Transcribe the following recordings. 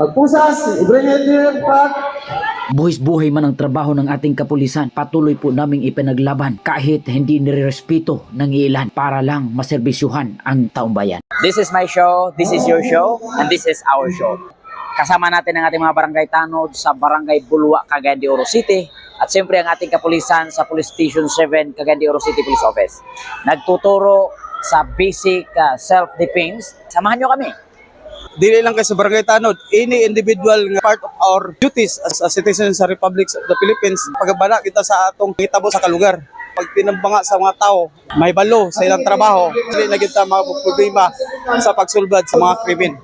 Magpusas, Brigadier Pat, Buhis-buhay man ang trabaho ng ating kapulisan, patuloy po naming ipinaglaban kahit hindi nirerespeto ng ilan para lang maserbisyuhan ang taong bayan. This is my show, this is your show, and this is our show. Kasama natin ang ating mga barangay tanod sa Barangay Bulwa, Cagayan de Oro City. At siyempre ang ating kapulisan sa Police Station 7, Cagayan de Oro City Police Office. Nagtuturo sa basic uh, self-defense. Samahan nyo kami. Dili lang kay sa barangay tanod any individual nga part of our duties as a citizen sa Republic of the Philippines pagbana kita sa atong hitabo sa kalugar pag tinambanga sa mga tao may balo sa ilang trabaho dili na kita mga problema sa pagsulbad sa mga krimen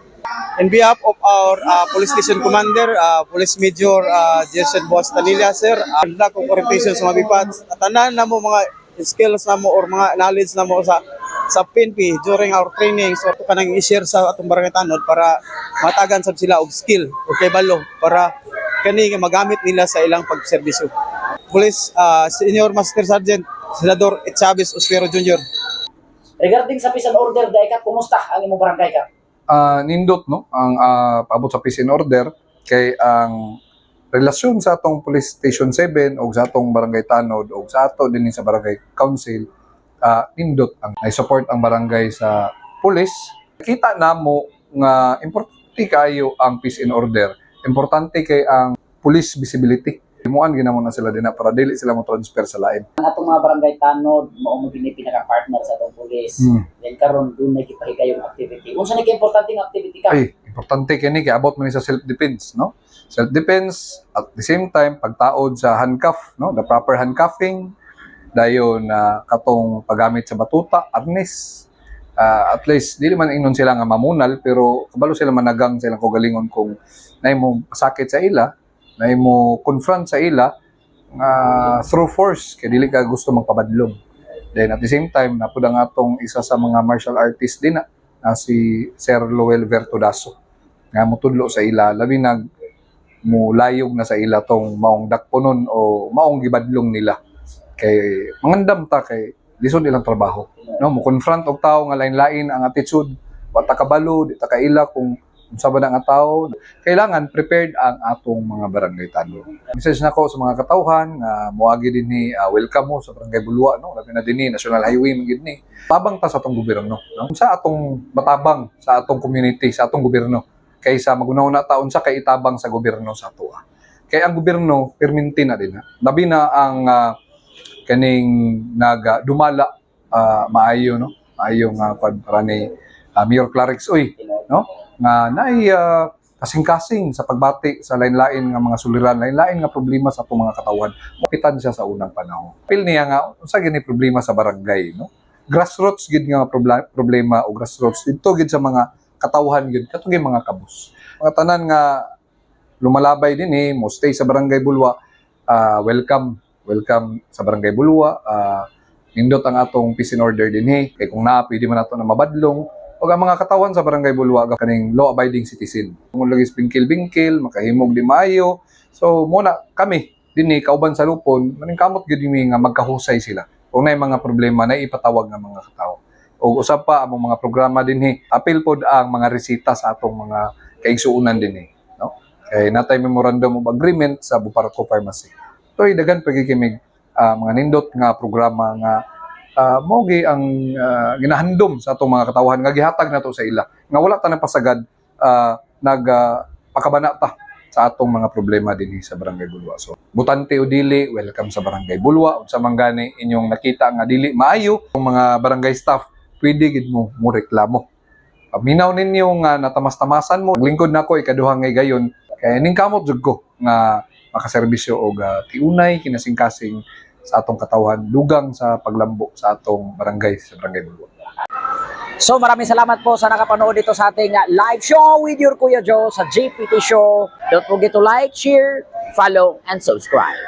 In behalf of our uh, police station commander, uh, Police Major uh, Jason Boas Tanilla, sir, ang uh, kong orientation sa mabipat. At tanan na mo mga skills na mo or mga knowledge na mo sa sa PNP during our training so ito kanang i-share sa atong barangay tanod para matagan sab sila og skill o kay balo para kani nga magamit nila sa ilang pagserbisyo. Police uh, Senior Master Sergeant Senador Chavez Osquero Jr. Regarding sa peace and order, dahil ka, kumusta ang imong barangay ka? ah, nindot no ang ah, paabot sa peace and order kay ang relasyon sa atong police station 7 o sa atong barangay tanod o sa ato din sa barangay council ah, nindot ang ay support ang barangay sa police kita namo nga importante kayo ang peace and order importante kay ang police visibility Himuan ginamo na sila dinha para dili sila mo transfer sa lain. Ang atong mga barangay tanod, mao mo gini pinaka-partner sa atong police. Hmm. Then karon doon na gipahigayong activity. Unsa ni importante nga activity ka? Ay, importante kini kay abot man sa self defense, no? Self defense at the same time pagtaod sa handcuff, no? The proper handcuffing dayon na katong paggamit sa batuta, arnes. Ah, at least dili man ingnon sila nga mamunal pero kabalo sila managang silang kogalingon kung nahimo sakit sa ila, nahimo confront sa ila nga through force kay dili ka gusto magpabadlong. Then at the same time napud ang atong isa sa mga martial artist din na, na si Sir Lowell Vertudaso nga mutudlo sa ila labi nag mulayog na sa ila tong maong dakponon o maong gibadlong nila kay mangandam ta kay lisod ilang trabaho no mo confront og tao nga lain-lain ang attitude wa ta kabalo di ta kaila kung unsa ba nga tao kailangan prepared ang atong mga barangay tanod message nako sa mga katawhan nga moagi din ni ah, welcome mo sa barangay Bulwa no labi na dinhi national highway man gid ni tabang ta sa atong gobyerno no sa atong matabang sa atong community sa atong gobyerno kaysa magunaw na taon sa kay itabang sa gobyerno sa ato. Kay ang gobyerno perminti na din. ha. Labi na ang ah, kaning naga dumala ah, maayo no. Maayo nga pag para ni ah, Mayor Clarix uy no nga naay ah, kasing-kasing sa pagbati sa lain-lain nga mga suliran, lain-lain nga problema sa atong mga katawan. Mapitan siya sa unang panahon. Feel niya nga unsa gini problema sa barangay no. Grassroots gid nga problema o grassroots dito gid sa mga katawhan gid katong mga kabus. Mga tanan nga lumalabay din eh, mo stay sa Barangay Bulwa, ah, welcome, welcome sa Barangay Bulwa. ah, nindot ang atong peace order din eh. Kay kung naa, pwede man nato na mabadlong. O ang mga katawan sa Barangay Bulwa, kaning law-abiding citizen. Kung lagi bingkil-bingkil, makahimog di maayo. So, muna kami, din eh, kauban sa lupon, maningkamot gid mi nga magkahusay sila. Kung na mga problema, na ipatawag ng mga katao o usap pa ang mga programa din eh. Apil pod ang mga resita sa atong mga kaigsuunan din eh. No? Kay natay memorandum of agreement sa Buparco Pharmacy. So dagan pagkikimig ah, mga nindot nga programa nga uh, mogi ang ah, ginahandom sa atong mga katawhan nga gihatag nato sa ila. Nga wala ta pasagad uh, nag ah, pakabana ta sa atong mga problema din eh sa Barangay Bulwa. So, butante o dili, welcome sa Barangay Bulwa. Unsa man gani inyong nakita nga dili maayo, ang mga barangay staff pwede gid mo mo reklamo. Paminaw ninyo nga natamas-tamasan mo. Lingkod nako ikaduha ngay gayon kay ning kamot jud ko nga makaserbisyo og uh, tiunay kinasing-kasing sa atong katawhan dugang sa paglambo sa atong barangay sa Barangay Bulwa. So maraming salamat po sa nakapanood dito sa ating live show with your Kuya Joe sa JPT Show. Don't forget to like, share, follow, and subscribe.